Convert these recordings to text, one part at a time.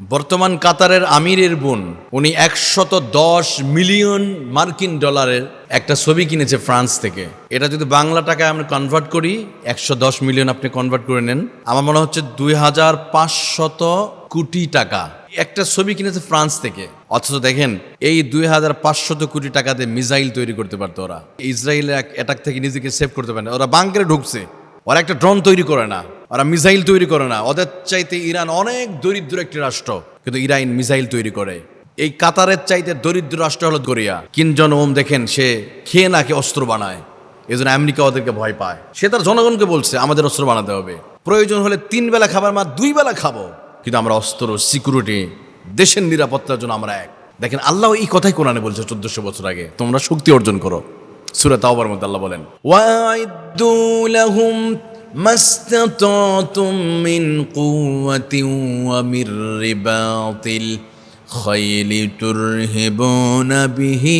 বর্তমান কাতারের আমিরের বোন, উনি একশত দশ মিলিয়ন মার্কিন ডলারের একটা ছবি কিনেছে ফ্রান্স থেকে। এটা যদি বাংলা টাকায় আমরা কনভার্ট করি একশো দশ মিলিয়ন আপনি কনভার্ট করে নেন, আমার মনে হচ্ছে দুই হাজার পাঁচশত কোটি টাকা। একটা ছবি কিনেছে ফ্রান্স থেকে, অথচ দেখেন, এই দুই হাজার পাঁচশত কোটি টাকাতে মিসাইল তৈরি করতে পারতো ওরা। ইসরায়েলের এক অ্যাটাক থেকে নিজেকে সেভ করতে পারে ওরা বাংকারে ঢুকছে। ওরা একটা ড্রোন তৈরি করে না, ওরা মিসাইল তৈরি করে না। ওদের চাইতে ইরান অনেক দরিদ্র একটি রাষ্ট্র, কিন্তু ইরান মিসাইল তৈরি করে। এই কাতারের চাইতে দরিদ্র রাষ্ট্র হলো কোরিয়া। কিনজন ওম দেখেন, সে খেয়ে নাকে অস্ত্র বানায়। এই জন্য আমেরিকা ওদেরকে ভয় পায়। সে তার জনগণকে বলছে, আমাদের অস্ত্র বানাতে হবে। প্রয়োজন হলে তিন বেলা খাবার মা দুই বেলা খাব। কিন্তু আমরা অস্ত্র, সিকিউরিটি, দেশের নিরাপত্তার জন্য আমরা এক। দেখেন, আল্লাহ এই কথাই কোরআনে বলছে চোদ্দশো বছর আগে, তোমরা শক্তি অর্জন করো। সুরে তাওবার মধ্যে আল্লাহ বলেন ওয়াইদু লাহুম মাস্তাতাতুম মিন কুওয়াতিন ওয়া মির রিবাতিল খাইল তুরহিবুনা বিহি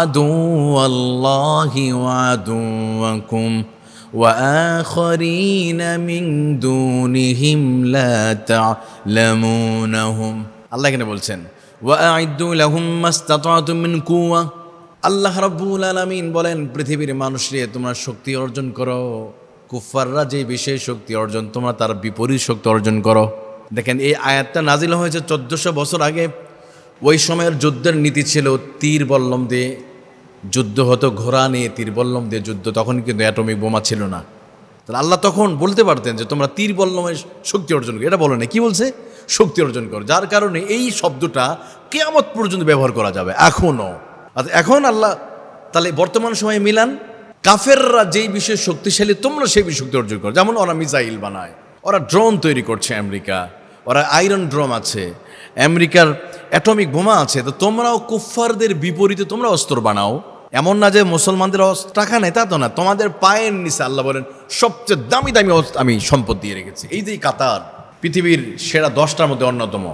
আদুওয়াল্লাহি ওয়া আদুওয়াকুম وآخرين من دونهم لا تعلمونهم আল্লাহ এখানে বলছেন ওয়াআইদু লাহুম মাস্তাতাতুম মিন কুওয়া আল্লাহ রাব্বুল আলামিন বলেন, পৃথিবীর মানুষরে তোমরা শক্তি অর্জন করো। কুফাররা যে বিশেষ শক্তি অর্জন, তোমরা তার বিপরীত শক্তি অর্জন করো। দেখেন, এই আয়াতটা নাজিল হয়েছে চোদ্দশো বছর আগে। ওই সময়ের যুদ্ধের নীতি ছিল, তীর বল্লম দিয়ে যুদ্ধ হতো, ঘোড়া নিয়ে তীর বল্লম দিয়ে যুদ্ধ। তখন কিন্তু অ্যাটমিক বোমা ছিল না। তাহলে আল্লাহ তখন বলতে পারতেন যে, তোমরা তীর বল্লমের শক্তি অর্জন করো। এটা বলো না কি বলছে? শক্তি অর্জন করো। যার কারণে এই শব্দটা কেয়ামত পর্যন্ত ব্যবহার করা যাবে এখনও আচ্ছা এখন আল্লাহ তাহলে বর্তমান সময়ে মিলান, কাফেররা যেই বিষয়ে শক্তিশালী, তোমরা সেই বিষয়ে শক্তি অর্জন করো। যেমন ওরা মিসাইল বানায়, ওরা ড্রোন তৈরি করছে আমেরিকা, ওরা আয়রন ড্রোম আছে, আমেরিকার অ্যাটমিক বোমা আছে, তো তোমরাও কুফফারদের বিপরীতে তোমরা অস্ত্র বানাও। এমন না যে মুসলমানদের টাকা নেই, তা তো না। তোমাদের পায়ের নিচে আল্লাহ বলেন, সবচেয়ে দামি দামি আমি সম্পদ দিয়ে রেখেছি। এই যে কাতার, পৃথিবীর সেরা দশটার মধ্যে অন্যতম।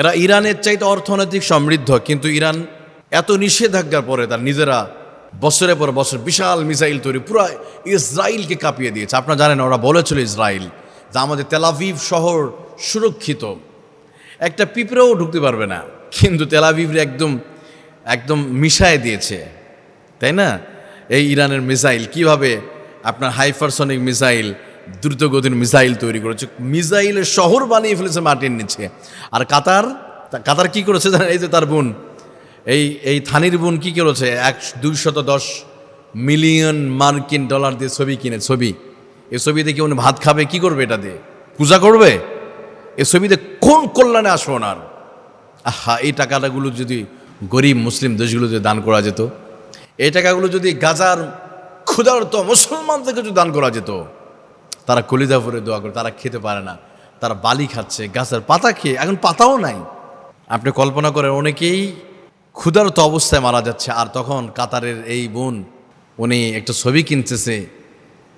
এরা ইরানের চাইতে অর্থনৈতিক সমৃদ্ধ, কিন্তু ইরান এত নিষেধাজ্ঞার পরে তার নিজেরা বছরের পর বছর বিশাল মিসাইল তৈরি, পুরো ইসরায়েলকে কাঁপিয়ে দিয়েছে। আপনারা জানেন, ওরা বলেছিল ইসরায়েল যে আমাদের তেলাভিভ শহর সুরক্ষিত। একটা পিঁপড়েও ঢুকতে পারবে না, কিন্তু তেলাভিভরে একদম একদম মিশায় দিয়েছে। তাই না? এই ইরানের মিসাইল কীভাবে আপনার হাইপারসনিক মিসাইল, দ্রুতগতির মিসাইল তৈরি করেছে, মিসাইলের শহর বানিয়ে ফেলেছে মাটির নিচে। আর কাতার কাতার কি করেছে জানেন? এই যে তার বোন এই এই থানির বোন কী করেছে? এক, দুইশত দশ মিলিয়ন মার্কিন ডলার দিয়ে ছবি কিনে, ছবি। এ ছবি দেখে উনি ভাত খাবে? কি করবে এটা দিয়ে? পূজা করবে? এই ছবিতে কোন কল্যাণে আসব ওনার? আহা, এই টাকাটাগুলো যদি গরিব মুসলিম দেশগুলোতে দান করা যেত, এই টাকাগুলো যদি গাজার ক্ষুধার্ত মুসলমানদেরকে যদি দান করা যেত, তারা কলিজা ভরে দোয়া করে, তারা খেতে পারে না। তারা বালি খাচ্ছে, গাছের পাতা খেয়ে, এখন পাতাও নাই। আপনি কল্পনা করেন, অনেকেই ক্ষুধার্ত অবস্থায় মারা যাচ্ছে। আর তখন কাতারের এই বোন, উনি একটা ছবি কিনতেছে,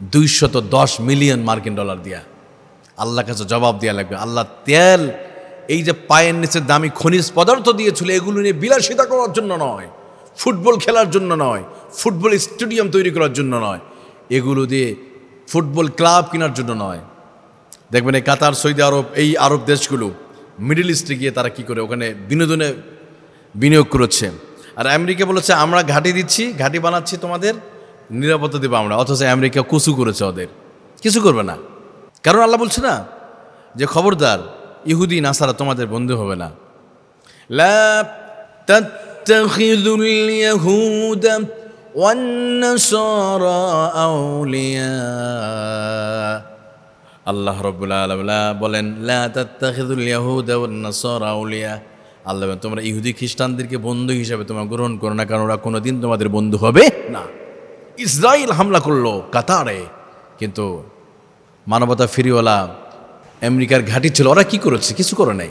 দুইশত দশ মিলিয়ন মার্কিন ডলার দিয়া। আল্লাহ কাছে জবাব দেওয়া লাগবে, আল্লাহ তেল, এই যে পায়ের নিচে দামি খনিজ পদার্থ দিয়েছিল, এগুলো নিয়ে বিলাসিতা করার জন্য নয়, ফুটবল খেলার জন্য নয়, ফুটবল স্টেডিয়াম তৈরি করার জন্য নয়, এগুলো দিয়ে ফুটবল ক্লাব কেনার জন্য নয়। দেখবেন এই কাতার, সৌদি আরব, এই আরব দেশগুলো, মিডল ইস্টে গিয়ে তারা কি করে, ওখানে বিনোদনে বিনিয়োগ করেছে। আর আমেরিকা বলেছে, আমরা ঘাঁটি দিচ্ছি, ঘাঁটি বানাচ্ছি তোমাদের, নিরাপত্তা দেবো আমরা। অথচ আমেরিকা কুসু করেছে ওদের। কিছু করবে না। কারণ আল্লাহ বলছে না যে, খবরদার, ইহুদি, নাসারা তোমাদের বন্ধু হবে না। আল্লাহ রবাহ বলেন, লা আউলিয়া। আল্লাহ তোমরা ইহুদি খ্রিস্টানদেরকে বন্ধু হিসাবে তোমরা গ্রহণ করো না, কারণ ওরা কোনোদিন তোমাদের বন্ধু হবে না। ইসরায়েল হামলা করল কাতারে, কিন্তু মানবতা ফিরিওয়ালা আমেরিকার ঘাঁটি ছিল, ওরা কি করেছে? কিছু করে নাই।